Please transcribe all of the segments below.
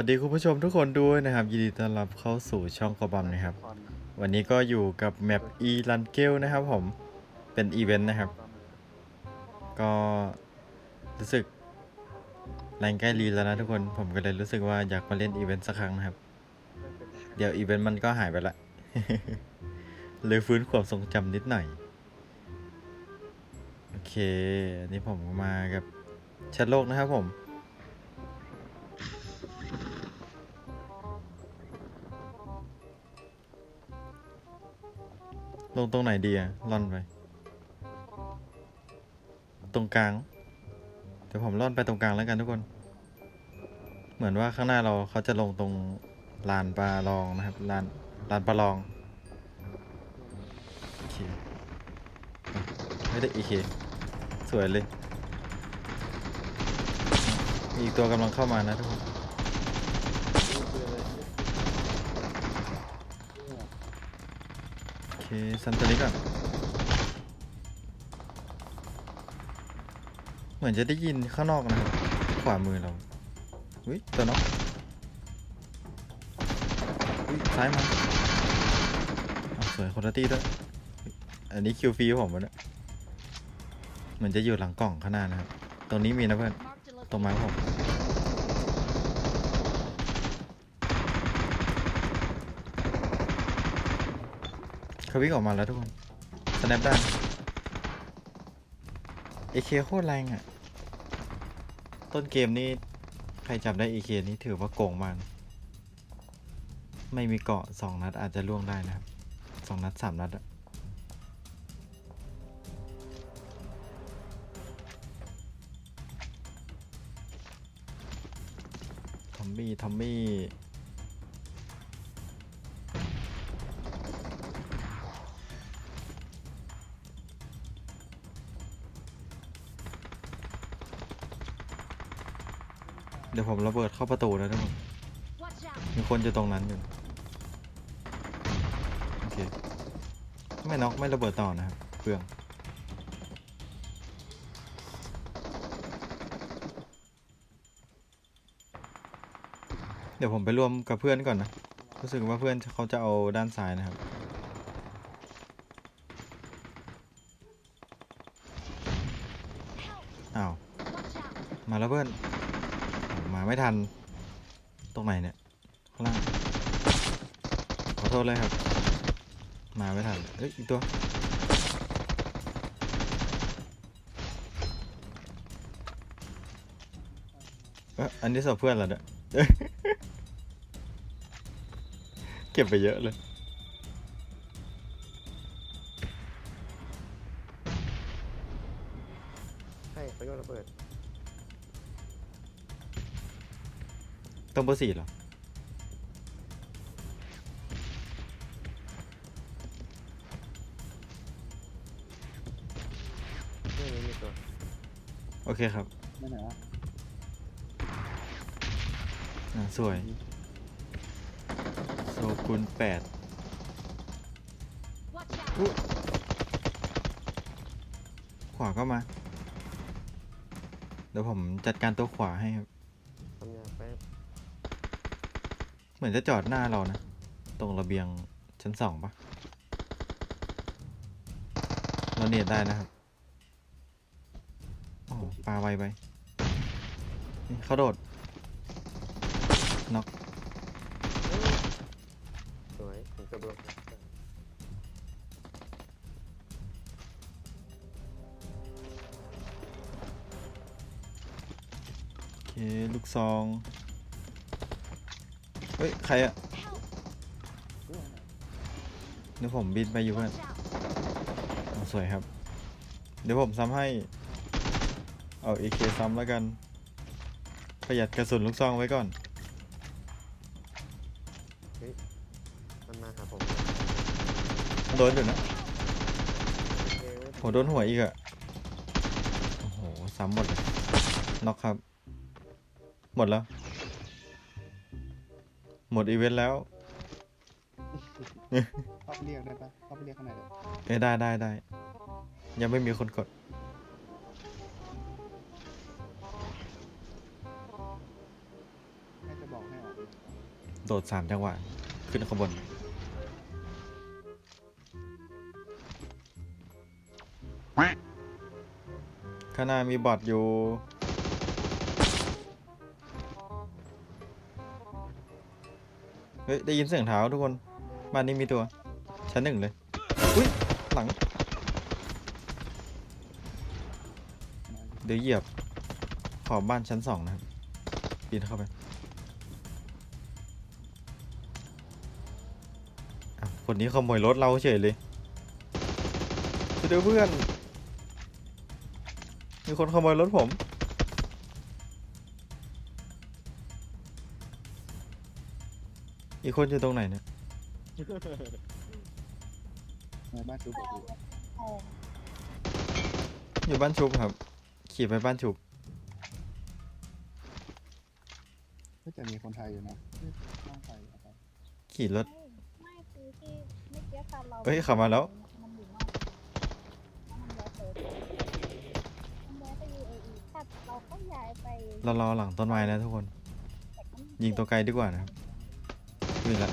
วัสดีคุณผู้ชมทุกคนด้วยนะครับ ยินดีต้อนรับเข้าสู่ช่องกอบัมนะครับ วันนี้ก็อยู่กับแมป e l a n g e l นะครับผมเป็นอีเวนต์นะครับ ก็รู้สึกแรงใกล้รีแล้วนะทุกคนผมก็เลยรู้สึกว่าอยากมาเล่นอีเวนต์สักครั้งนะครับ เดี๋ยวอีเวนต์มันก็หายไปละเลยฟื้นความทรงจำนิดหน่อย โอเคอันนี้ผมมากับแชทโลกนะครับผม ลงตรงไหนดีอะล่อนไป ตรงกลาง เดี๋ยวผมล่อนไปตรงกลางแล้วกันทุกคน เหมือนว่าข้างหน้าเราเขาจะลงตรงลานปลาลองนะครับลานลานปลาลองโอเคไม่ได้อีเคสวยเลย มีอีกตัวกำลังเข้ามานะทุกคน โอเค ซันตัวนี้ก่อนเหมือนจะได้ยินข้างนอกนะครับขวามือเราอุ้ยตัวน้องอุ้ยซ้ายมาสวยคนละตี้ด้วย อันนี้คิวฟีผมวะเนี่ยเหมือนจะอยู่หลังกล่องข้างหน้านะครับ ตรงนี้มีนะเพื่อน ตรงไม้ผม เขาวิ่งออกมาแล้วทุกคนสแนปได้เอเคโคตรแรงอะ่ะ ต้นเกมนี้ใครจับได้เอเคนี้ถือว่าโกงมาก ไม่มีเกาะสองนัดอาจจะล่วงได้นะครับสองนัดสามนัดอะทอมมี่ทอมมี่ ผมระเบิดเข้าประตูแล้วทุกคน Watch out! มีคนอยู่ตรงนั้นอยู่โอเคไม่น็อกไม่ระเบิดต่อนะครับเปลืองเดี๋ยวผมไปรวมกับเพื่อนก่อนนะรู้สึกว่าเพื่อนเขาจะเอาด้านซ้ายนะครับอ้าว Watch out! มาแล้วเพื่อนโอ้มาไม่ ทัน ตรงไหนเนี่ย ข้างล่าง ขอโทษเลยครับ มาไม่ทัน เอ้ย อีกตัว เอะอันนี้สอบเพื่อนเหรอเนี่ย เก็บไปเยอะเลย ต้องเบอร์สี่เหรอไม่ไม่มีตัวโอเคครับ นั่นไหนวะอ่าสวย โซกุลแปด Watch out! อุ๊ยขวาก็มา เดี๋ยวผมจัดการตัวขวาให้ครับ เหมือนจะจอดหน้าเรานะ ตรงระเบียงชั้นสองปะเราเนียดได้นะครับโอ้โหปลาไวไปนี่เขาโดดน็อกสวยผมจะโดนโอเค ลูกซอง เฮ้ย ใครอะ Help! เดี๋ยวผมบินไปอยู่เพื่อน Watch out! อ๋อสวยครับ เดี๋ยวผมซ้ำให้ เอาเอเคซ้ำแล้วกัน ประหยัดกระสุนลูกซองไว้ก่อนมันมาหาผมโดนอยู่นะเอ้ยโหโดนหัวอีกอะโอ้โห ซ้ำหมดเลยน็อกครับ หมดแล้ว หมดอีเวนต์แล้ว เข้าไปเรียกได้ปะเข้าไปเรียกข้างในเลยเอ้ยได้ได้ได้ ยังไม่มีคนกดน่าจะบอกบอกให้ออกโดดสามจังหวะ ขึ้นขางบวนข้างหน้ามีบอทอยู่ เฮ้ยได้ยินเสียงเท้าทุกคนบ้านนี้มีตัว ชั้นหนึ่งเลยอุ้ยหลัง เดี๋ยวเหยียบขอบบ้านชั้นสองนะครับปีนเข้าไปคนนี้ขโมยรถเราเฉยเลยช่วยด้วยเพื่อน มีคนขโมยรถผม อีกคนอยู่ตรงไหนเนี่ยมาบ้านซูบอกอยู่อยู่บ้านชุบครับ ขี่ไปบ้านชุบก็จะมีคนไทยอยู่นะต้องไทยเอาไปขี่รถ ไม่คือที่เมื่อกี้ค่ะเราเอ้ยขับมาแล้ว มันอยู่นอกมันย้ายไปมันย้ายไป UAE แต่เราก็ย้ายไปเรารอหลังต้นไม้นะทุกคน แต่ก็ไม่ยิงตัวไกลดีกว่านะครับ วิ่งละ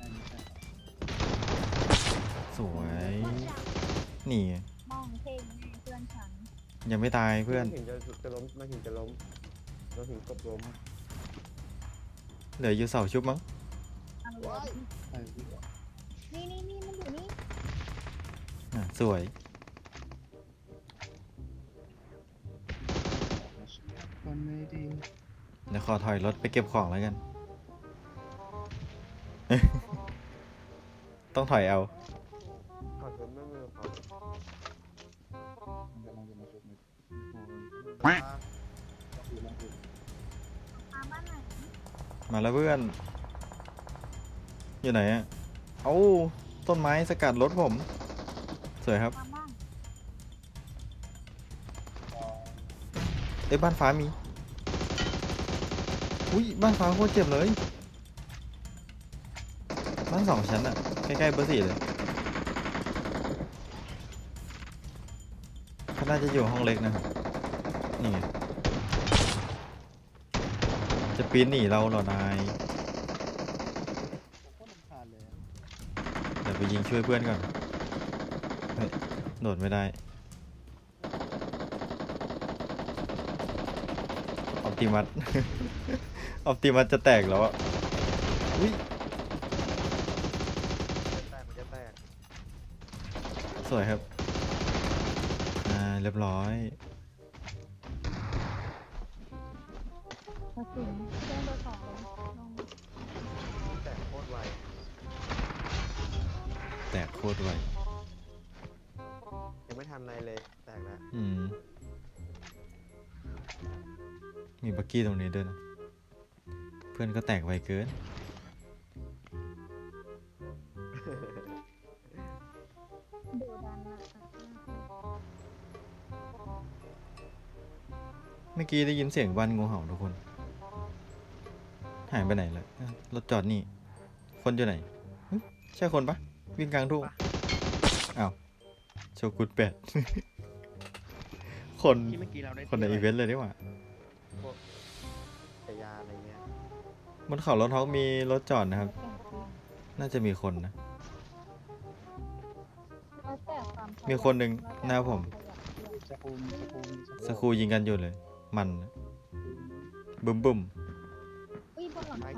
อันนี้ใช่สวย นี่ไงมองเท่งไงเพื่อนฉันยังไม่ตายเพื่อนมาถึงจะจะล้มมาถึงจะล้มมาถึงกบล้มเหลืออยู่เสาชุบมั้งเอาเลยใช่ที่บอกนี่นี่นี่มันอยู่นี่อะสวย เดี๋ยวขอถอยรถไปเก็บของแล้วกัน ต้องถอยเอา ขอชนไม่มือขอมันกำลังจะมาชุบในโอ้ยอยู่ลำพูนตามบ้านไหนมาแล้วเพื่อน อยู่ไหนอะเอ้าต้นไม้สกัดรถผม สวยครับตามบ้าน เอ้ยบ้านฟ้ามี อุ้ยบ้านฟ้าโคตรเจ็บเลย บ้านสองชั้นอะใกล้ๆเบอร์สี่เลยเขาน่าจะอยู่ห้องเล็กนะ นี่ไงจะปีนหนีเราเหรอนาย ผมก็ลำคาญเลยอะเดี๋ยวไปยิงช่วยเพื่อนก่อนเฮ้ยโดดไม่ได้ออปติมัส ออปติมัสจะแตกแล้วอะอุ้ยแตกมันจะแตกสวยครับอ่าเรียบร้อย กระสุนเพื่อนเบอร์สองลงแตกโคตรไวแตกโคตรไวยังไม่ทันอะไรเลย แตกแล้ว อืมมีบักกี้ตรงนี้ด้วยนะเพื่อนก็แตกไวเกิน ดูดันนะเมื่อกี้ได้ยินเสียงบ้านงูเห่าทุกคน หายไปไหนเลยอะรถจอดนี่ คนอยู่ไหนหึใช่คนปะวิ่งกลางทุ่งอ้าวโชกุดแปด คน ที่เมื่อกี้เราได้คนในอีเวนต์เลยดีกว่า พวกจักรยานอะไรเงี้ย บนเขารถท้องมีรถจอดนะครับแข่งจริงน่าจะมีคนนะแล้วแต่ความขยัมีคนหนึ่งหน้าผมขยันเพื่อนสกูมสกูมสกรูยิงกันอยู่เลย มันนะบึ้มบึ้มอุ้ยบนหลังคา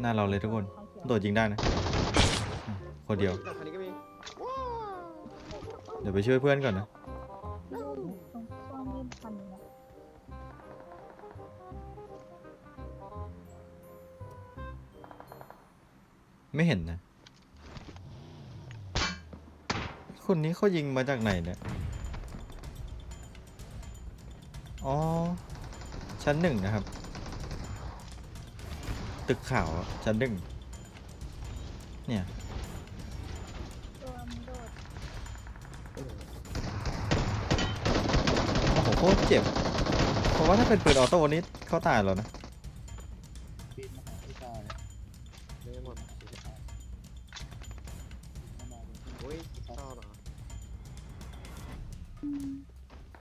หน้าเราเลยทุกคน โดดยิงได้นะอะคนเดียวแต่คันนี้ก็มี เดี๋ยวไปช่วยเพื่อนก่อนนะ ไม่เห็นนะ คนนี้เขายิงมาจากไหนเนี่ย อ๋อ ชั้นหนึ่งนะครับ ตึกขาวชั้นหนึ่ง เนี่ยโอ้โหเจ็บ เพราะว่าถ้าเป็นปืนออโต้นี้เขาตายแล้วนะ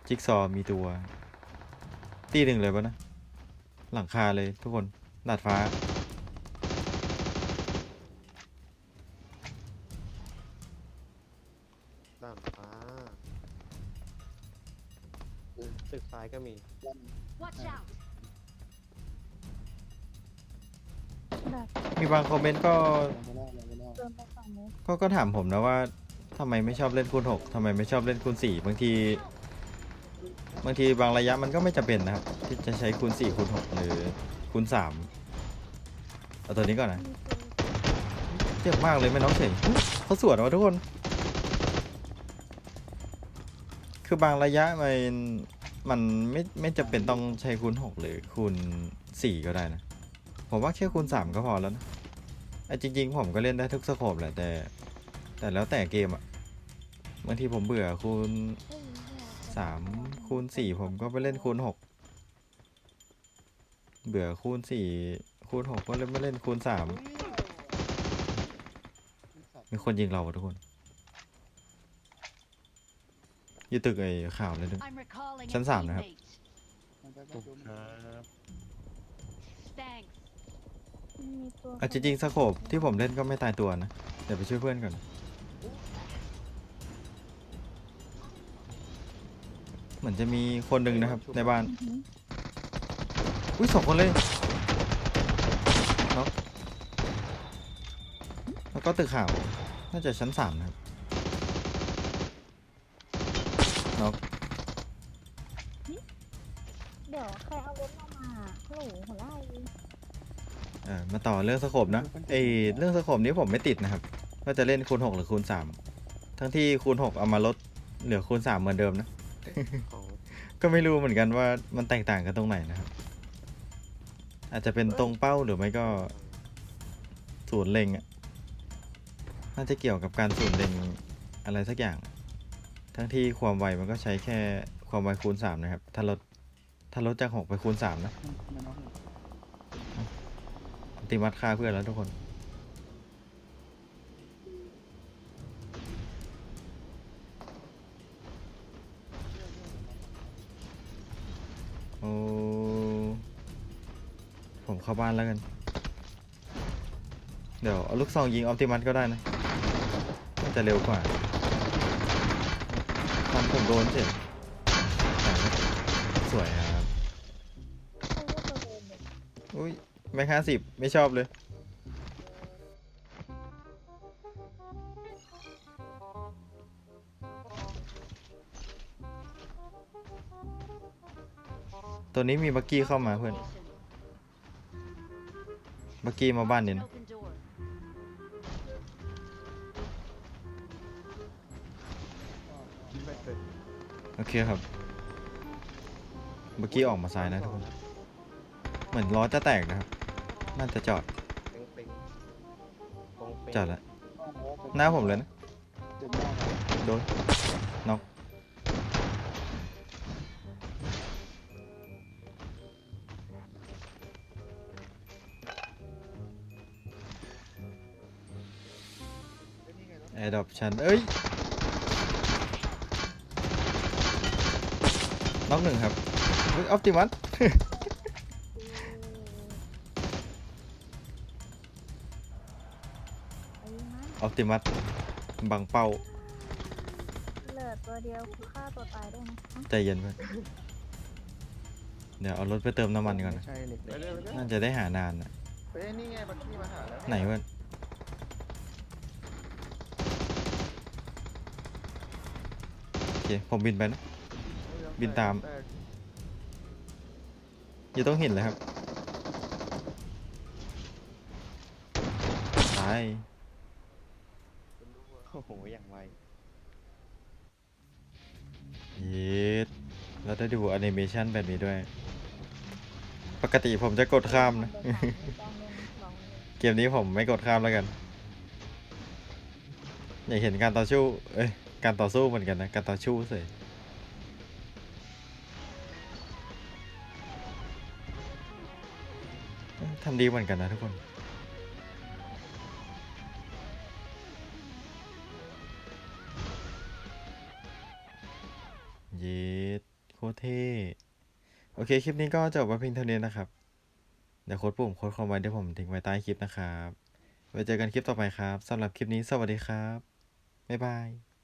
จิ๊กซอว์มีตัว ตีหนึ่งเลยปะนะ หลังคาเลยทุกคนดาดฟ้า ด้านฟ้าตึกซ้ายก็มี Watch out! แบบมีบางคอมเมนต์ก็ลงไปแล้วลงไปแล้วเดินไปฝั่งนี้ก็ก็ถามผมนะว่าทำไมไม่ชอบเล่นคูณหกทำไมไม่ชอบเล่นคูณสี่บางที บางทีบางระยะมันก็ไม่จำเป็นนะครับ ที่จะใช้คูณสี่คูณหกหรือคูณสามเอาตัวนี้ก่อนนะเจ็บมากเลยไม่น้องเฉยเขาสวนมาทุกคน คือบางระยะมันมันไม่ไม่จำเป็นต้องใช้คูณหกหรือคูณสี่ก็ได้นะ ผมว่าแค่คูณสามก็พอแล้วนะไอ้จริง ๆ ผมก็เล่นได้ทุกสโคปแหละแต่ แต่แล้วแต่เกมอะบางทีผมเบื่อคูณ สามคูณสี่ผมก็ไปเล่นคูณหกเบื่อคูณสี่คูณหกก็เล่นไม่เล่นคูณสามมีคนยิงเราอะทุกคนอยู่ตึกไอ้ข่าวเลยนึง I'm recalling Sẵn a sàng rồi hả? teammate. มันไปไปถูกดูคมันรับ Thanks. มีตัวอะจริงๆสโคปที่ผมเล่นก็ไม่ตายตัวนะ เดี๋ยวไปช่วยเพื่อนก่อน มือนจะมีคนหนึ่งนะครับ ในบ้านอื้อหืออุ้ยสองคนเลยเนาะแล้วก็ตึกข่าวน่าจะชั้นสามนะครับเนาะเดี๋ยวใครเอารถมามาฮัลโหลหัวไล่เออมาต่อเรื่องสโคปนะเอยเรื่องสโคปนี้ผมไม่ติดนะครับว่าจะเล่นคูณหกหรือคูณสามทั้งที่คูณหกเอามาลดเหลือคูณสามเหมือนเดิมนะ ของก็ไม่รู้เหมือนกันว่ามันแตกต่างกันตรงไหนนะครับ อาจจะเป็นตรงเป้าหรือไม่ก็ศูนย์เล็งอะน่าจะเกี่ยวกับการศูนย์เล็งอะไรสักอย่าง ทั้งที่ความไวมันก็ใช้แค่ความไวคูณสามนะครับ ถ้าลดถ้าลดจากหกไปคูณสามนะมันน้องติมัดค่าเพื่อนแล้วทุกคน อ้ผมเข้าบ้านแล้วกัน เดี๋ยวเอาลูกซองยิงออปติมัสก็ได้นะน่าจะเร็วกว่าตอนผมโดนเสร็จสวยครับเขาเรียกตัวเดินเลยอุ้ยแม็กห้าสิบไม่ชอบเลย ตัวนี้มีบักกี้เข้ามาเพื่อน Location. บักกี้มาบ้านนี่นะ Open door. ไม่เคยโอเคครับบักกี้ออกมาซ้ายนะทุกคน เหมือนล้อจะแตกนะครับ น่าจะจอดเป้งเป้งปงเป้งจอดแล้ว หน้าผมเลยนะเจ็บมากโดน น็อก อร์ดรอปชันเอ้ยน็อกหนึ่งครับออปติมัสไอ้มันออปติมัสบังเป้าเหลือตัวเดียวคือฆ่าตัวตายได้นะใจเย็นเพื่อนเดี๋ยวเอารถไปเติมน้ำมันก่อนไม่นะใช่เหล็กไปเรื่อยไปเรื่อยน่าจะได้หานานนะเฮ้ยนี่ไงบักกี้มาหาแล้ว ไหนเพื่อน เค ผมบินไปนะ บินตาม อยู่ต้องเห็นเลยครับตายโอ้โหอย่างไวเย็ดแล้วได้ดูแอนิเมชันแบบนี้ด้วย ปกติผมจะกดข้ามนะเบอร์สามมีกองหนึ่งสองหนึ่งเกมนี้ผมไม่กดข้ามแล้วกัน อยากเห็นการต่อสู้ เอ้ย การต่อสู้เหมือนกันนะ การต่อสู้เสยทำดีเหมือนกันนะทุกคน เย็ดโคเท่โอเค คลิปนี้ก็จบมาเพียงเท่านี้นะครับ เดี๋ยวโค้ดปุ่มโค้ดคอมไว้เดี๋ยวผมทิ้งไว้ใต้คลิปนะครับ ไว้เจอกันคลิปต่อไปครับสำหรับคลิปนี้สวัสดีครับ บ๊ายบาย